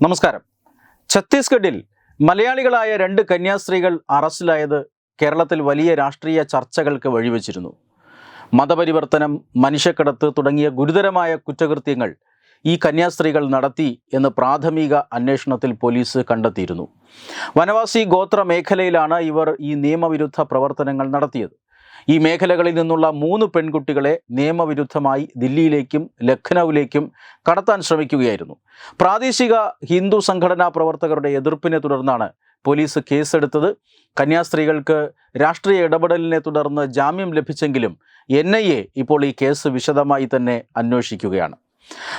നമസ്കാരം. ഛത്തീസ്ഗഡിൽ മലയാളികളായ രണ്ട് കന്യാസ്ത്രീകൾ അറസ്റ്റിലായത് കേരളത്തിൽ വലിയ രാഷ്ട്രീയ ചർച്ചകൾക്ക് വഴിവെച്ചിരുന്നു. മതപരിവർത്തനം മനുഷ്യക്കടത്ത് തുടങ്ങിയ ഗുരുതരമായ കുറ്റകൃത്യങ്ങൾ ഈ കന്യാസ്ത്രീകൾ നടത്തി എന്ന് പ്രാഥമിക അന്വേഷണത്തിൽ പോലീസ് കണ്ടെത്തിയിരുന്നു. വനവാസി ഗോത്ര മേഖലയിലാണ് ഇവർ ഈ നിയമവിരുദ്ധ പ്രവർത്തനങ്ങൾ നടത്തിയത്. ഈ മേഖലകളിൽ നിന്നുള്ള മൂന്ന് പെൺകുട്ടികളെ നിയമവിരുദ്ധമായി ദില്ലിയിലേക്കും ലഖ്നൌവിലേക്കും കടത്താൻ ശ്രമിക്കുകയായിരുന്നു. പ്രാദേശിക ഹിന്ദു സംഘടനാ പ്രവർത്തകരുടെ എതിർപ്പിനെ തുടർന്നാണ് പോലീസ് കേസെടുത്തത്. കന്യാസ്ത്രീകൾക്ക് രാഷ്ട്രീയ ഇടപെടലിനെ തുടർന്ന് ജാമ്യം ലഭിച്ചെങ്കിലും എൻ ഇപ്പോൾ ഈ കേസ് വിശദമായി തന്നെ അന്വേഷിക്കുകയാണ്.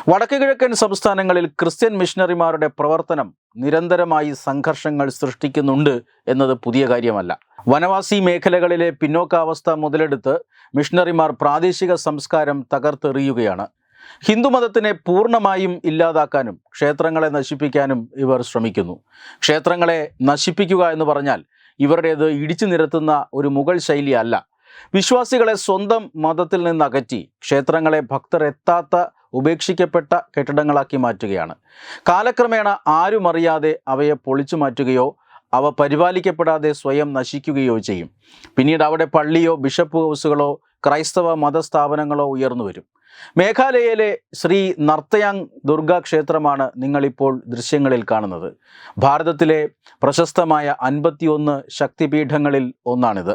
വടക്ക് കിഴക്കൻ സംസ്ഥാനങ്ങളിൽ ക്രിസ്ത്യൻ മിഷണറിമാരുടെ പ്രവർത്തനം നിരന്തരമായി സംഘർഷങ്ങൾ സൃഷ്ടിക്കുന്നുണ്ട് എന്നത് പുതിയ കാര്യമല്ല. വനവാസി മേഖലകളിലെ പിന്നോക്കാവസ്ഥ മുതലെടുത്ത് മിഷണറിമാർ പ്രാദേശിക സംസ്കാരം തകർത്തെറിയുകയാണ്. ഹിന്ദുമതത്തിനെ പൂർണമായും ഇല്ലാതാക്കാനും ക്ഷേത്രങ്ങളെ നശിപ്പിക്കാനും ഇവർ ശ്രമിക്കുന്നു. ക്ഷേത്രങ്ങളെ നശിപ്പിക്കുക എന്ന് പറഞ്ഞാൽ ഇവരുടേത് ഇടിച്ചു നിരത്തുന്ന ഒരു മുഗൾ ശൈലിയല്ല. വിശ്വാസികളെ സ്വന്തം മതത്തിൽ നിന്ന് അകറ്റി ക്ഷേത്രങ്ങളെ ഭക്തർ എത്താത്ത ഉപേക്ഷിക്കപ്പെട്ട കെട്ടിടങ്ങളാക്കി മാറ്റുകയാണ്. കാലക്രമേണ ആരും അറിയാതെ അവയെ പൊളിച്ചു മാറ്റുകയോ അവ പരിപാലിക്കപ്പെടാതെ സ്വയം നശിക്കുകയോ ചെയ്യും. പിന്നീട് അവിടെ പള്ളിയോ ബിഷപ്പ് ഹൗസുകളോ ക്രൈസ്തവ മതസ്ഥാപനങ്ങളോ ഉയർന്നു വരും. മേഘാലയയിലെ ശ്രീ നർത്തയാങ് ദുർഗാ ക്ഷേത്രമാണ് നിങ്ങളിപ്പോൾ ദൃശ്യങ്ങളിൽ കാണുന്നത്. ഭാരതത്തിലെ പ്രശസ്തമായ അൻപത്തിയൊന്ന് ശക്തിപീഠങ്ങളിൽ ഒന്നാണിത്.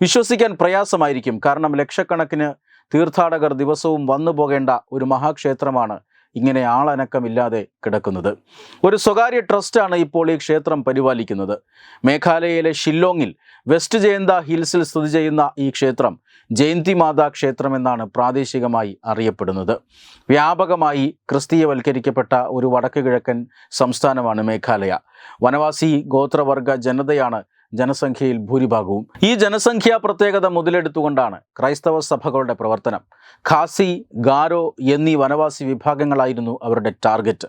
വിശ്വസിക്കാൻ പ്രയാസമായിരിക്കും. കാരണം ലക്ഷക്കണക്കിന് തീർത്ഥാടകർ ദിവസവും വന്നു പോകേണ്ട ഒരു മഹാക്ഷേത്രമാണ് ഇങ്ങനെ ആളനക്കമില്ലാതെ കിടക്കുന്നത്. ഒരു സ്വകാര്യ ട്രസ്റ്റാണ് ഇപ്പോൾ ഈ ക്ഷേത്രം പരിപാലിക്കുന്നത്. മേഘാലയയിലെ ഷില്ലോങ്ങിൽ വെസ്റ്റ് ജയന്ത ഹിൽസിൽ സ്ഥിതി ചെയ്യുന്ന ഈ ക്ഷേത്രം ജയന്തി മാതാ ക്ഷേത്രം എന്നാണ് പ്രാദേശികമായി അറിയപ്പെടുന്നത്. വ്യാപകമായി ക്രിസ്തീയവൽക്കരിക്കപ്പെട്ട ഒരു വടക്ക് കിഴക്കൻ സംസ്ഥാനമാണ് മേഘാലയ. വനവാസി ഗോത്രവർഗ ജനതയാണ് ജനസംഖ്യയിൽ ഭൂരിഭാഗവും. ഈ ജനസംഖ്യാ പ്രത്യേകത മുതലെടുത്തുകൊണ്ടാണ് ക്രൈസ്തവ സഭകളുടെ പ്രവർത്തനം. ഖാസി ഗാരോ എന്നീ വനവാസി വിഭാഗങ്ങളായിരുന്നു അവരുടെ ടാർഗറ്റ്.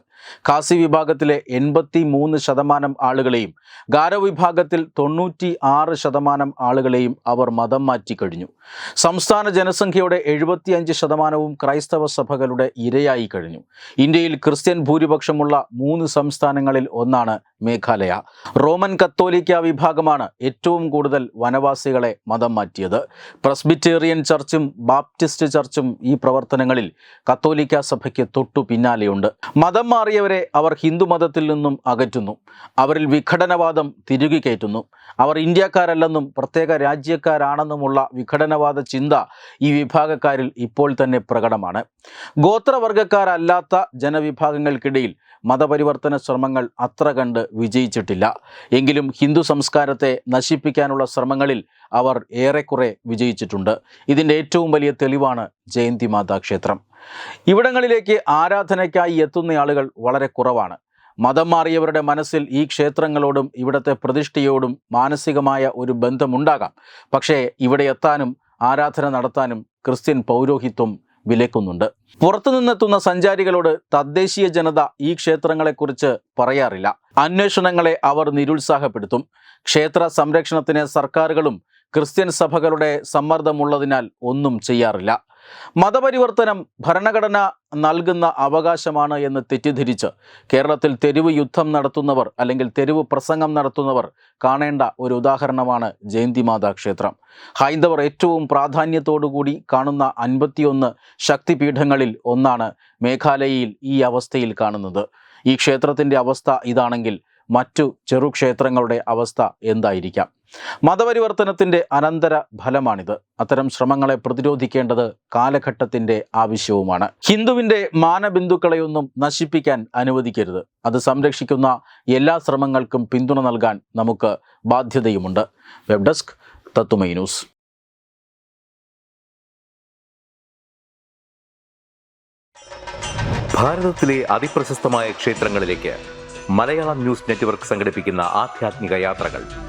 ഖാസി വിഭാഗത്തിലെ എൺപത്തി മൂന്ന് ശതമാനം ആളുകളെയും ഗാരോ വിഭാഗത്തിൽ തൊണ്ണൂറ്റി ആറ് ശതമാനം ആളുകളെയും അവർ മതം മാറ്റി കഴിഞ്ഞു. സംസ്ഥാന ജനസംഖ്യയുടെ എഴുപത്തിയഞ്ച് ശതമാനവും ക്രൈസ്തവ സഭകളുടെ ഇരയായി കഴിഞ്ഞു. ഇന്ത്യയിൽ ക്രിസ്ത്യൻ ഭൂരിപക്ഷമുള്ള മൂന്ന് സംസ്ഥാനങ്ങളിൽ ഒന്നാണ് മേഘാലയ. റോമൻ കത്തോലിക്ക വിഭാഗമാണ് ഏറ്റവും കൂടുതൽ വനവാസികളെ മതം മാറ്റിയത്. പ്രസ്ബിറ്റേറിയൻ ചർച്ചും ബാപ്റ്റിസ്റ്റ് ചർച്ചും ഈ പ്രവർത്തനങ്ങളിൽ കത്തോലിക്ക സഭയ്ക്ക് തൊട്ടു പിന്നാലെയുണ്ട്. മതം മാറിയവരെ അവർ ഹിന്ദു മതത്തിൽ നിന്നും അകറ്റുന്നു. അവരിൽ വിഘടനവാദം തിരുകി കയറ്റുന്നു. അവർ ഇന്ത്യക്കാരല്ലെന്നും പ്രത്യേക രാജ്യക്കാരാണെന്നുമുള്ള വിഘടനവാദ ചിന്ത ഈ വിഭാഗക്കാരിൽ ഇപ്പോൾ തന്നെ പ്രകടമാണ്. ഗോത്രവർഗക്കാരല്ലാത്ത ജനവിഭാഗങ്ങൾക്കിടയിൽ മതപരിവർത്തന ശ്രമങ്ങൾ അത്ര കണ്ട് വിജയിച്ചിട്ടില്ല. എങ്കിലും ഹിന്ദു സംസ്കാരത്തെ നശിപ്പിക്കാനുള്ള ശ്രമങ്ങളിൽ അവർ ഏറെക്കുറെ വിജയിച്ചിട്ടുണ്ട്. ഇതിന്റെ ഏറ്റവും വലിയ തെളിവാണ് ജയന്തി മാതാ ക്ഷേത്രം. ഇവിടങ്ങളിലേക്ക് ആരാധനയ്ക്കായി എത്തുന്ന ആളുകൾ വളരെ കുറവാണ്. മതം മാറിയവരുടെ മനസ്സിൽ ഈ ക്ഷേത്രങ്ങളോടും ഇവിടുത്തെ പ്രതിഷ്ഠയോടും മാനസികമായ ഒരു ബന്ധമുണ്ടാകാം. പക്ഷേ ഇവിടെ എത്താനും ആരാധന നടത്താനും ക്രിസ്ത്യൻ പൗരോഹിത്വം വിലക്കുന്നുണ്ട്. പുറത്തുനിന്നെത്തുന്ന സഞ്ചാരികളോട് തദ്ദേശീയ ജനത ഈ ക്ഷേത്രങ്ങളെക്കുറിച്ച് പറയാറില്ല. അന്വേഷണങ്ങളെ അവർ നിരുത്സാഹപ്പെടുത്തും. ക്ഷേത്ര സംരക്ഷണത്തിന് സർക്കാരുകളും ക്രിസ്ത്യൻ സഭകളുടെ സമ്മർദ്ദമുള്ളതിനാൽ ഒന്നും ചെയ്യാറില്ല. മതപരിവർത്തനം ഭരണഘടന നൽകുന്ന അവകാശമാണ് എന്ന് തെറ്റിദ്ധരിച്ച് കേരളത്തിൽ തെരുവ് യുദ്ധം നടത്തുന്നവർ അല്ലെങ്കിൽ തെരുവ് പ്രസംഗം നടത്തുന്നവർ കാണേണ്ട ഒരു ഉദാഹരണമാണ് ജയന്തി മാതാ ക്ഷേത്രം. ഹൈന്ദവർ ഏറ്റവും പ്രാധാന്യത്തോടുകൂടി കാണുന്ന അൻപത്തിയൊന്ന് ശക്തിപീഠങ്ങളിൽ ഒന്നാണ് മേഘാലയയിൽ ഈ അവസ്ഥയിൽ കാണുന്നത്. ഈ ക്ഷേത്രത്തിന്റെ അവസ്ഥ ഇതാണെങ്കിൽ മറ്റു ചെറുക്ഷേത്രങ്ങളുടെ അവസ്ഥ എന്തായിരിക്കാം? മതപരിവർത്തനത്തിന്റെ അനന്തര ഫലമാണിത്. അത്തരം ശ്രമങ്ങളെ പ്രതിരോധിക്കേണ്ടത് കാലഘട്ടത്തിന്റെ ആവശ്യവുമാണ്. ഹിന്ദുവിന്റെ മാനബിന്ദുക്കളെയൊന്നും നശിപ്പിക്കാൻ അനുവദിക്കരുത്. അത് സംരക്ഷിക്കുന്ന എല്ലാ ശ്രമങ്ങൾക്കും പിന്തുണ നൽകാൻ നമുക്ക് ബാധ്യതയുമുണ്ട്. വെബ് ഡെസ്ക് തത്തുമൈ ന്യൂസ്. അതിപ്രശസ്തമായ ക്ഷേത്രങ്ങളിലേക്ക് മലയാളം ന്യൂസ് നെറ്റ്വർക്ക് യാത്രകൾ.